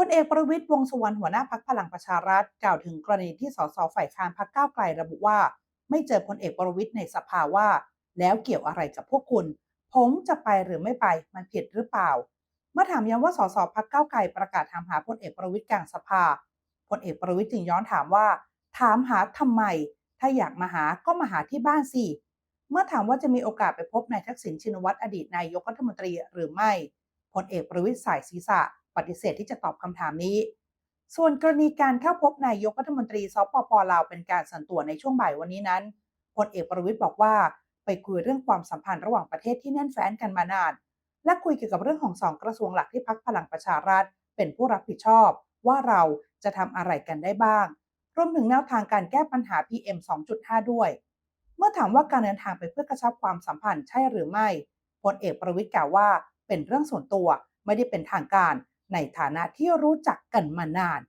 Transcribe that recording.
พลเอกประวิตยวงสุวรรณหัวหน้าพักพลังประชารัฐกล่าวถึงกรณีที่สสฝ่ายค้านพักก้าวไกลระบุว่า ไม่เจอพลเอกประวิตยในสภาว่า แล้วเกี่ยวอะไรกับพวกคุณ ผมจะไปหรือไม่ไปมันผิดหรือเปล่า เมื่อถามย้ำว่าสสพักก้าวไกลประกาศถามหาพลเอกประวิตยกลางสภาพลเอกประวิตยจึงย้อนถามว่า ถามหาทำไม ถ้าอยากมาหาก็มาหาที่บ้านสิเมื่อถามว่าจะมีโอกาสไปพบนายทักษิณชินวัตรอดีตนายกรัฐมนตรีหรือไม่พลเอกประวิตยสายศีรษะ ปฏิเสธที่จะตอบคำถามนี้ ส่วนกรณีการเข้าพบนายกรัฐมนตรีสปปลาวเป็นการส่วนตัวในช่วงบ่ายวันนี้นั้นพลเอกประวิตยบอกว่า ไปคุยเรื่องความสัมพันธ์ระหว่างประเทศที่แน่นแฟ้นกันมานานและคุยเกี่ยวกับเรื่องของสองกระทรวงหลักที่พักพลังประชารัฐ เป็นผู้รับผิดชอบ ว่าเราจะทำอะไรกันได้บ้างรวมถึงแนวทางการแก้ปัญหา PM 2.5 ด้วย เมื่อถามว่าการเดินทางไปเพื่อกระชับความสัมพันธ์ใช่หรือไม่พลเอกประวิตยกล่าวว่า เป็นเรื่องส่วนตัวไม่ได้เป็นทางการ ในฐานะที่รู้จักกันมานาน